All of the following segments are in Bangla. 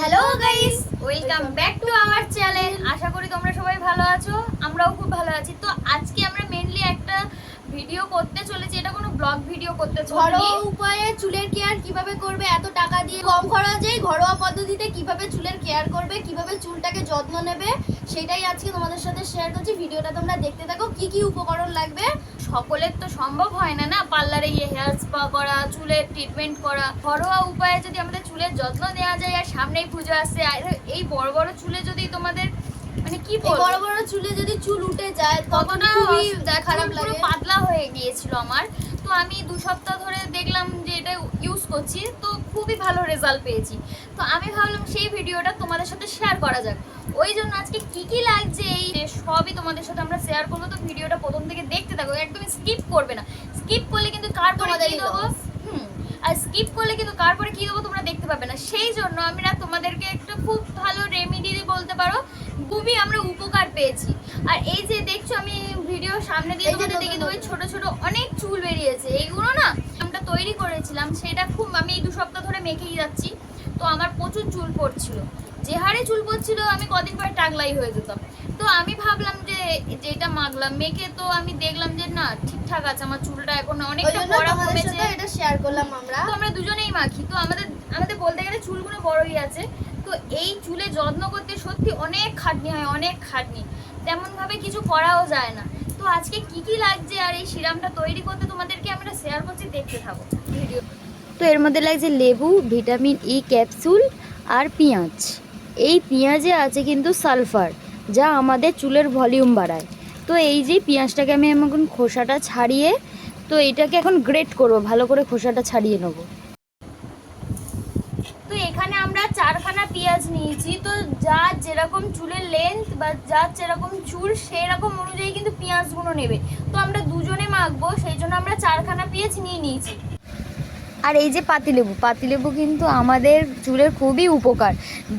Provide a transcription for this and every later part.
Hello guys welcome back to our channel আশা করি তোমরা সবাই ভালো আছো আমরাও খুব ভালো আছি। তো আজকে আমরা মেনলি একটা ভিডিও করতে চলেছি। এটা কোনো ব্লগ ভিডিও করতে ঘরোয়া উপায়ে চুলের কেয়ার কীভাবে করবে এত টাকা দিয়ে কম খরচে ঘরোয়া পদ্ধতিতে কীভাবে চুলের কেয়ার করবে কীভাবে চুলটাকে যত্ন নেবে সেটাই আজকে তোমাদের সাথে শেয়ার করছি। ভিডিওটা তোমরা দেখতে থাকো কি কি উপকরণ লাগবে। সকলের তো সম্ভব হয় না না পার্লারে গিয়ে হেয়ার স্পা করা চুলের ট্রিটমেন্ট করা। ঘরোয়া উপায়ে যদি আমাদের চুলের যত্ন নেওয়া যায় আর সামনেই পুজো আসছে আর এই বড় বড় চুলে যদি তোমাদের মানে কি বড় বড় চুলে যদি চুল উঠে যায় তখন খুবই খারাপ লাগে। পাতলা হয়ে গিয়েছিল আমার। তো আমি দু সপ্তাহ ধরে দেখলাম যে এটা ইউজ করছি। তো খুবই ভালো রেজাল্ট পেয়েছি। তো আমি ভাবলাম সেই ভিডিওটা তোমাদের সাথে শেয়ার করা যাক। ওই জন্য আজকে কি কি লাগছে এই সবই তোমাদের সাথে আমরা শেয়ার করব। তো ভিডিওটা প্রথম থেকে দেখতে থাকো একদম স্কিপ করবে না। স্কিপ করলে কিন্তু কার পরে দেবো? স্কিপ করলে কিন্তু তারপরে কী দেবো তোমরা দেখতে পাবে না। সেই জন্য আমরা তোমাদেরকে একটা খুব ভালো রেমিডি বলতে পারো খুবই আমরা উপকার পেয়েছি। আর এই যে দেখছ আমি ভিডিও সামনে দিয়ে তোমাদের দেখে দেবো ছোট ছোট অনেক চুল বেরিয়েছে। এইগুলো না আমরা তৈরি করেছিলাম সেটা খুব আমি এই দু সপ্তাহ ধরে মেখেই যাচ্ছি। তো আমার প্রচুর চুল পড়ছিল। যে হারে চুল পড়ছিল আমি কদিন পরে টাকলাই হয়ে যেতাম। তো আমি ভাবলাম যে যেটা মাখলাম মেখে তো আমি দেখলাম যে না ঠিকঠাক আছে আমার চুলটা এখন অনেকটা তোমাদের কমেছে। এটা শেয়ার করলাম আমরা। তো আমরা দুজনেই মাখি। তো আমাদের আমাদের বলতে গেলে চুলগুলো বড়ই আছে। তো এই চুলে যত্ন করতে সত্যি অনেক খাটনি হয় অনেক খাটনি। তেমন ভাবে কিছু করাও যায় না। তো আজকে কি কি লাগছে আর এই সিরামটা তৈরি করতে তোমাদেরকে আমরা শেয়ার করছি দেখতে থাকো। ভিডিও তো এর মধ্যে লাগছে লেবু, ভিটামিন ই ক্যাপসুল আর পেঁয়াজ। এই পেঁয়াজে আছে কিন্তু সালফার, যা আমাদের চুলের ভলিউম বাড়ায়। তো এই যে পেঁয়াজটাকে আমি এখন খোসাটা ছাড়িয়ে, তো এটাকে এখন গ্রেট করব, ভালো করে খোসাটা ছাড়িয়ে নেব। তো এখানে আমরা চারখানা পেঁয়াজ নিয়েছি, তো যার যেরকম চুলের লেন্থ বা যার যেরকম চুল সেই রকম অনুযায়ী কিন্তু পেঁয়াজগুলো নেবে। তো আমরা দুজনে মাখবো, সেই জন্য আমরা চারখানা পেঁয়াজ নিয়ে নিয়েছি। আর এই যে পাতিলেবু পাতিলেবু কিন্তু আমাদের চুলের খুবই উপকার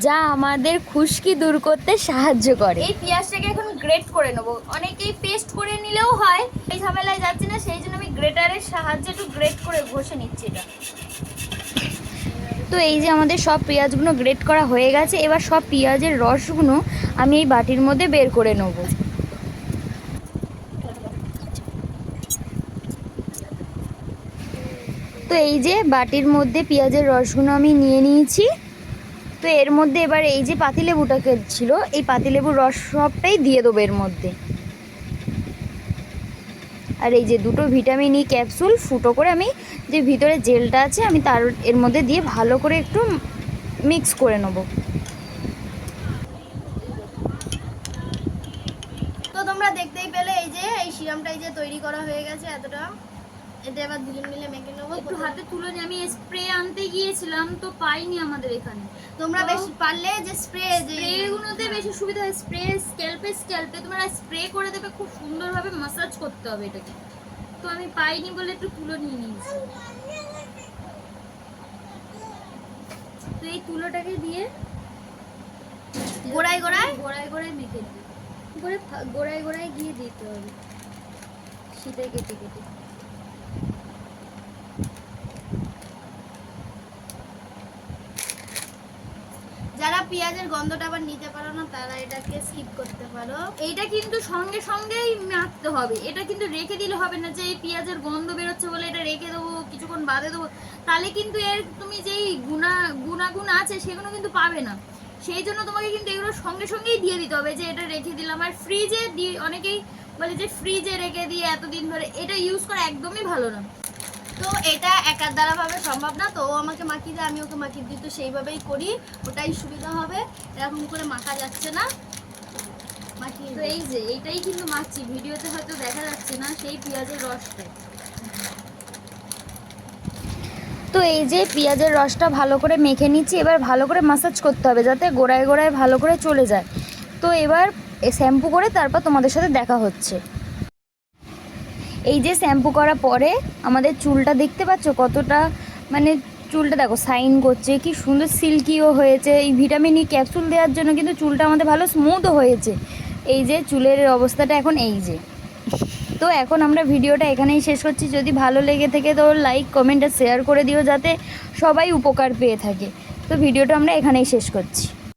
যা আমাদের খুশকি দূর করতে সাহায্য করে। এই পেঁয়াজটাকে এখন গ্রেট করে নেব। অনেকেই পেস্ট করে নিলেও হয় এই ঝামেলায় যাচ্ছে না সেই জন্য আমি গ্রেটারের সাহায্যে একটু গ্রেট করে ঘষে নিচ্ছি এটা। তো এই যে আমাদের সব পেঁয়াজগুলো গ্রেট করা হয়ে গেছে এবার সব পেঁয়াজের রসগুলো আমি এই বাটির মধ্যে বের করে নেব। তো এই যে বাটির মধ্যে পেঁয়াজের রসগুলো আমি নিয়ে নিয়েছি। তো এর মধ্যে এবার এই যে পাতিলেবুটাকে ছিল এই পাতিলেবুর রস সবটাই দিয়ে দেবো এর মধ্যে। আর এই যে দুটো ভিটামিন ই ক্যাপসুল ফুটো করে আমি যে ভিতরে জেলটা আছে, আমি তার এর মধ্যে দিয়ে ভালো করে একটু মিক্স করে নেব। তো তোমরা দেখতেই পেলে এই যে, এই সিরামটা এই যে তৈরি করা হয়ে গেছে এতটা। এটা এবার দুজন মিলে মেখে নেব। একটু হাতে তুলে নিয়ে আমি স্প্রে আনতে গিয়েছিলাম তো পাইনি আমাদের এখানে। তোমরা বেশি পারলে যে স্প্রে যে স্প্রেগুলোতে বেশি সুবিধা হয় স্প্রে স্ক্যাল্পে স্ক্যাল্পে তোমরা স্প্রে করে দেবে খুব সুন্দরভাবে মাসাজ করতে হবে এটাকে। তো আমি পাইনি বলে একটু তুলো নিয়ে নিয়েছি। তো এই তুলোটাকে দিয়ে গোড়ায় গোড়ায়? গোড়ায় গোড়ায় মেখে দিই। গোড়ায় গোড়ায় গিয়ে দিতে হবে। শীতে কেটে কেটে। যারা পেঁয়াজের গন্ধটা আবার নিতে পারো না, তারা এটাকে স্কিপ করতে পারো। এইটা কিন্তু সঙ্গে সঙ্গেই মাখতে হবে। এটা কিন্তু রেখে দিলে হবে না যে এই পেঁয়াজের গন্ধ বেরোচ্ছে বলে এটা রেখে দেবো, কিছুক্ষণ বাদে দেবো। তাহলে কিন্তু এর তুমি যেই গুণা, গুণাগুণ আছে সেগুলো কিন্তু পাবে না। সেই জন্য তোমাকে কিন্তু এগুলো সঙ্গে সঙ্গেই দিয়ে দিতে হবে যে এটা রেখে দিলাম। আর ফ্রিজে দিয়ে অনেকেই বলে যে ফ্রিজে রেখে দিয়ে এতদিন ধরে এটা ইউজ করা একদমই ভালো না। তো এটা একার দ্বারা ভাবে সম্ভব না তো ও আমাকে মাখিয়ে দেয় আমি ওকে মাখিয়ে দিই তো সেইভাবেই করি ওটাই সুবিধা হবে এরকম করে মাখা যাচ্ছে না। মাখিয়ে তো এই যে এইটাই কিন্তু মাখছি ভিডিওতে হয়তো দেখা যাচ্ছে না সেই পেঁয়াজের রসটা। তো এই যে পেঁয়াজের রসটা ভালো করে মেখে নিচ্ছি এবার ভালো করে মাসাজ করতে হবে যাতে গোড়ায় গোড়ায় ভালো করে চলে যায়। তো এবার শ্যাম্পু করে তারপর তোমাদের সাথে দেখা হচ্ছে। এই যে শ্যাম্পু করার পরে আমাদের চুলটা দেখতে পাচ্ছ কতটা মানে চুলটা দেখো সাইন করছে, কি সুন্দর সিল্কিও হয়েছে। এই ভিটামিন ই ক্যাপসুল দেওয়ার জন্য কিন্তু চুলটা আমাদের ভালো স্মুথও হয়েছে। এই যে চুলের অবস্থাটা এখন এই যে। তো এখন আমরা ভিডিওটা এখানেই শেষ করছি। যদি ভালো লেগে থাকে তো লাইক কমেন্ট আর শেয়ার করে দিও যাতে সবাই উপকার পেয়ে থাকে। তো ভিডিওটা আমরা এখানেই শেষ করছি।